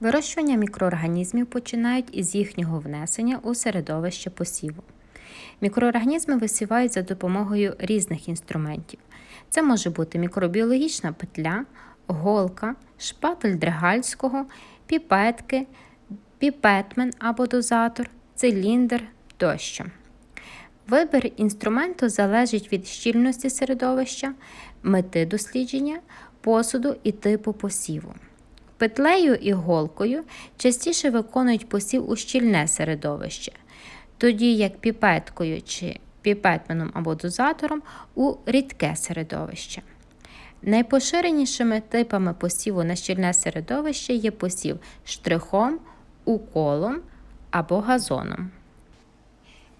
Вирощування мікроорганізмів починають із їхнього внесення у середовище посіву. Мікроорганізми висівають за допомогою різних інструментів. Це може бути мікробіологічна петля, голка, шпатель дригальського, піпетки, піпетмен або дозатор, циліндр тощо. Вибір інструменту залежить від щільності середовища, мети дослідження, посуду і типу посіву. Петлею і голкою частіше виконують посів у щільне середовище, тоді як піпеткою чи піпетменом або дозатором у рідке середовище. Найпоширенішими типами посіву на щільне середовище є посів штрихом, уколом або газоном.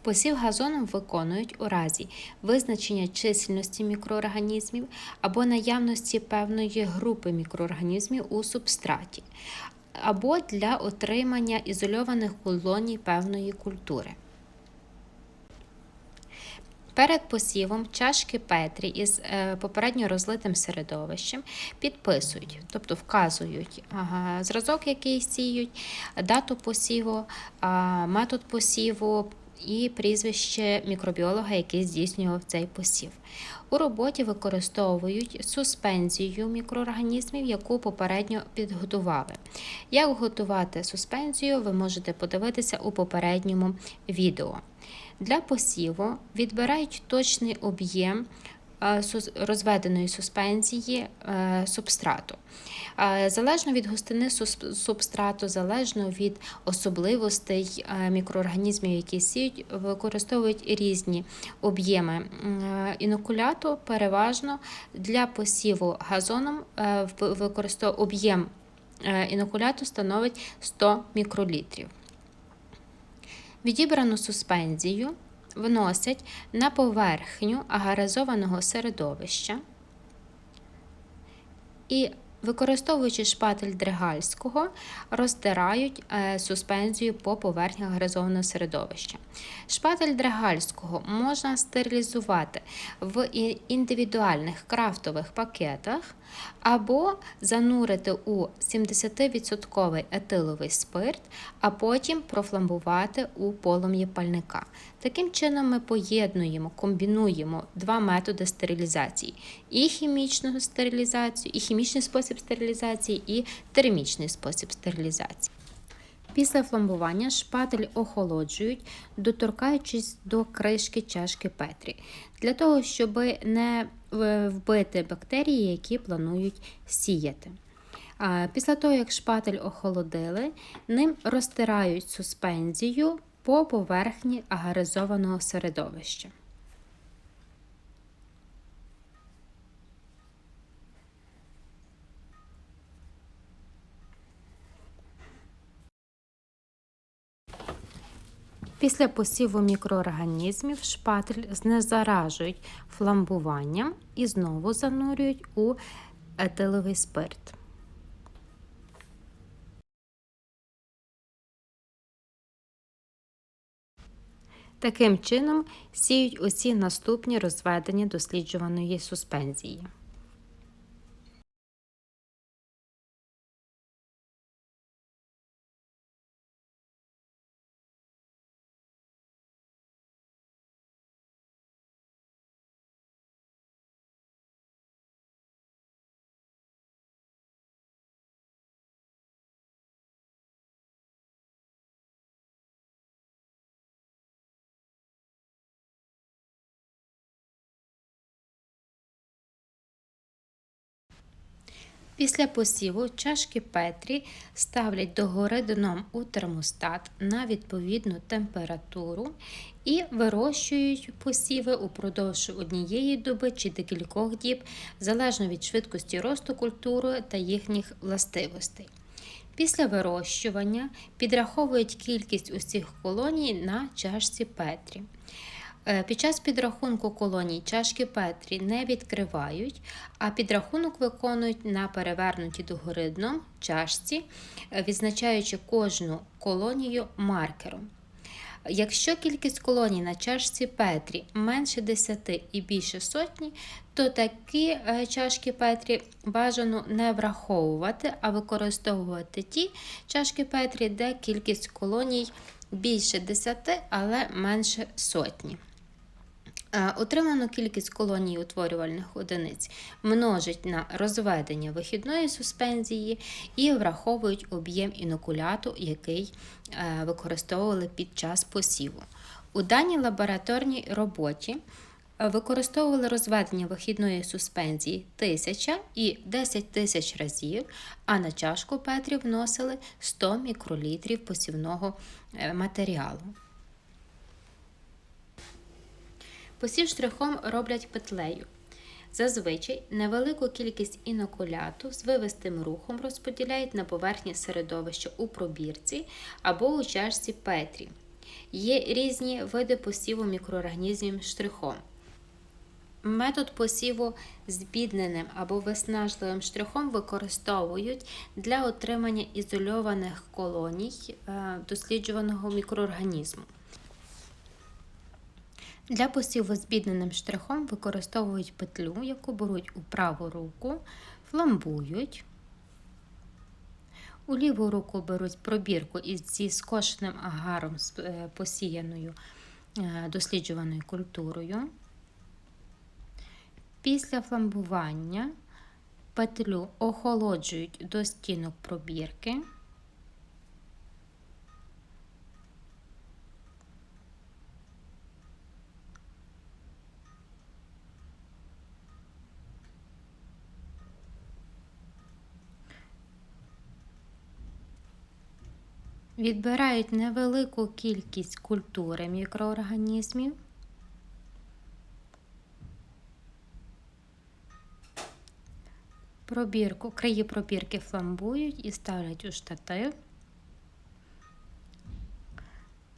Посів газоном виконують у разі визначення чисельності мікроорганізмів або наявності певної групи мікроорганізмів у субстраті, або для отримання ізольованих колоній певної культури. Перед посівом чашки Петрі із е, попередньо розлитим середовищем підписують, тобто вказують зразок, який сіють, дату посіву, метод посіву і прізвище мікробіолога, який здійснював цей посів. У роботі використовують суспензію мікроорганізмів, яку попередньо підготували. Як готувати суспензію, ви можете подивитися у попередньому відео. Для посіву відбирають точний об'єм розведеної суспензії е, субстрату. Е, Залежно від густини субстрату, залежно від особливостей е, мікроорганізмів, які сіють, використовують різні об'єми е, інокуляту. Переважно для посіву газоном е, об'єм е, інокуляту становить 100 мікролітрів. Відібрану суспензію вносять на поверхню агаризованого середовища і, використовуючи шпатель дригальського, розтирають е, суспензію по поверхні агаризованого середовища. Шпатель дригальського можна стерилізувати в індивідуальних крафтових пакетах або занурити у 70% етиловий спирт, а потім профламбувати у полум'ї пальника. Таким чином ми поєднуємо, комбінуємо два методи стерилізації: і хімічну стерилізацію, і хімічний спосіб стерилізації, і термічний спосіб стерилізації. Після фламбування шпатель охолоджують, доторкаючись до кришки чашки Петрі, для того, щоб не вбити бактерії, які планують сіяти. Після того, як шпатель охолодили, ним розтирають суспензію по поверхні агаризованого середовища. Після посіву мікроорганізмів шпатель знезаражують фламбуванням і знову занурюють у етиловий спирт. Таким чином сіють усі наступні розведення досліджуваної суспензії. Після посіву чашки Петрі ставлять догори дном у термостат на відповідну температуру і вирощують посіви упродовж однієї доби чи декількох діб, залежно від швидкості росту культури та їхніх властивостей. Після вирощування підраховують кількість усіх колоній на чашці Петрі. Е, Під час підрахунку колоній чашки Петрі не відкривають, а підрахунок виконують на перевернутій догори дном чашці, е, відзначаючи кожну колонію маркером. Якщо кількість колоній на чашці Петрі менше 10 і більше сотні, то такі е, чашки Петрі бажано не враховувати, а використовувати ті чашки Петрі, де кількість колоній більше 10, але менше сотні. Е, Отриману кількість колоній утворювальних одиниць множать на розведення вихідної суспензії і враховують об'єм інокуляту, який е, використовували під час посіву. У даній лабораторній роботі е, використовували розведення вихідної суспензії 1000 і 10 тисяч разів, а на чашку Петрі вносили 100 мікролітрів посівного матеріалу. Посів штрихом роблять петлею. Зазвичай невелику кількість інокуляту з вивестим рухом розподіляють на поверхні середовища у пробірці або у чашці Петрі. Є різні види посіву мікроорганізмів штрихом. Метод посіву збідненим або виснажливим штрихом використовують для отримання ізольованих колоній е, досліджуваного мікроорганізму. Для посіву збідненим штрихом використовують петлю, яку беруть у праву руку, фламбують. У ліву руку беруть пробірку із зі скошеним агаром з е, посіяною е, досліджуваною культурою. Після фламбування петлю охолоджують до стінок пробірки. Відбирають невелику кількість культури мікроорганізмів. Пробірку, краї пробірки фламбують і ставлять у штатив.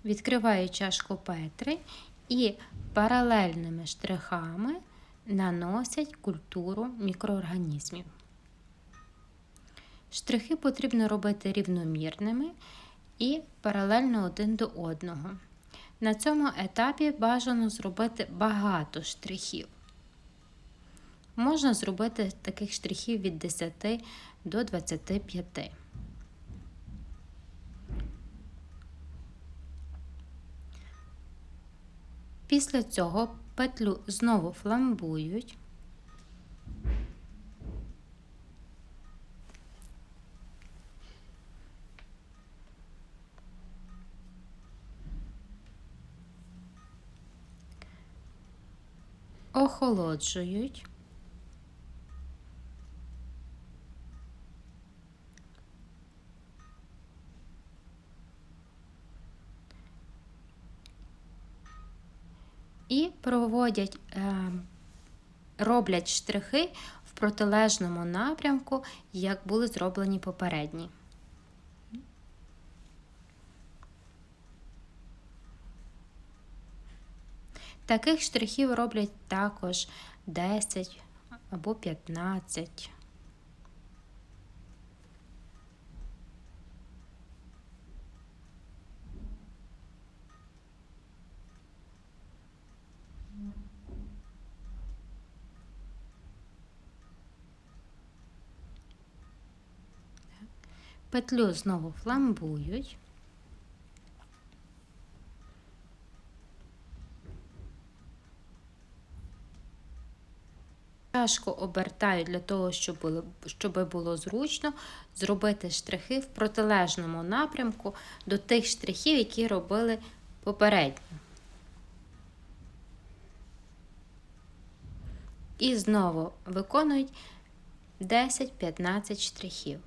Відкривають чашку Петри і паралельними штрихами наносять культуру мікроорганізмів. Штрихи потрібно робити рівномірними і паралельно один до одного. На цьому етапі бажано зробити багато штрихів. Можна зробити таких штрихів від 10 до 25. Після цього петлю знову фламбують. Охолоджують. І проводять, е, роблять штрихи в протилежному напрямку, як були зроблені попередні. Таких штрихів роблять також 10 або 15. Петлю знову фламбують. Чашку обертаю для того, щоб було, щоб було зручно зробити штрихи в протилежному напрямку до тих штрихів, які робили попередньо. І знову виконують 10-15 штрихів.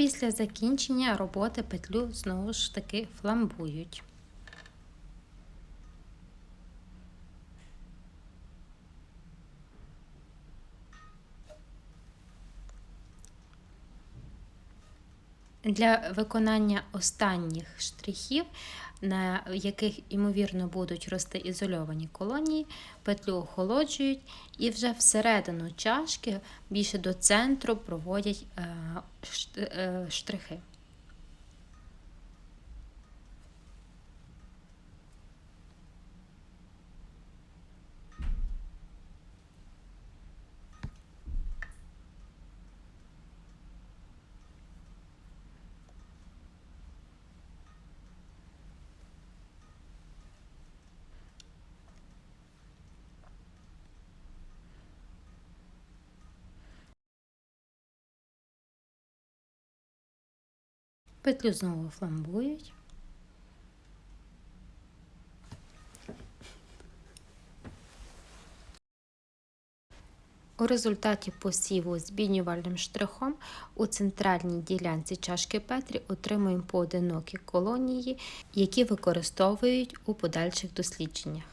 Після закінчення роботи петлю знову ж таки фламбують. Для виконання останніх штрихів, на яких ймовірно будуть рости ізольовані колонії, петлю охолоджують і вже всередину чашки більше до центру проводять е, е, штрихи. Петлю знову фламбують. У результаті посіву збінювальним штрихом у центральній ділянці чашки Петрі отримуємо поодинокі колонії, які використовують у подальших дослідженнях.